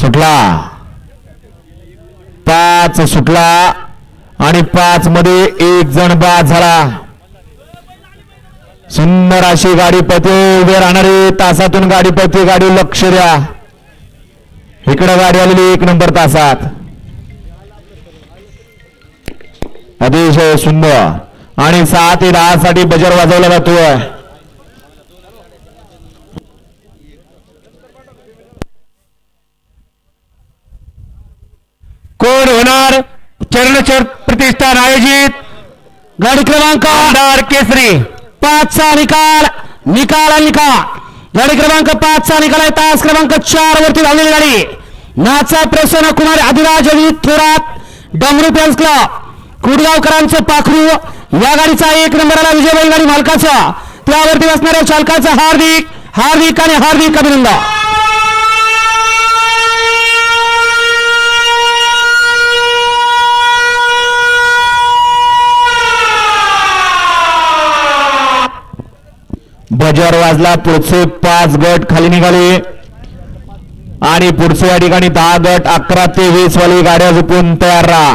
सुटला. पाच सुटला आणि पाच मध्ये एक जण बाद झाला. सुंदर अशी गाडी पती उभे राहणारी तासातून गाडी पती गाडी लक्ष द्या. इकडे गाडी आलेली एक नंबर तासात. अतिशय सुंदर. आणि सहा ते दहा साठी बजर वाजवला जातोय. चरणचर प्रतिष्ठान आयोजित. गाडी क्रमांक आधार केसरी. पाचचा निकाल. निकाल आणि निकाल. गाडी क्रमांक पाचचा निकाल आहे तास क्रमांक चार वरती धावलेली गाडी. नाचा प्रसन्न कुमार आदिराज अजित थोरात डमरू पेन्स क्लब. कुडगावकरांचं पाखरू. या गाडीचा एक नंबर आला विजय बैलगाडी मालकाचा. त्यावरती असणाऱ्या चालकाचं हार्दिक हार्दिक आणि हार्दिक अभिनंदन. ध्वजावर वाजला पुढचे पाच गट खाली निघाले. आणि पुढचे या ठिकाणी दहा गट अकरा ते वीस वाली गाड्या झुपून तयार राहा.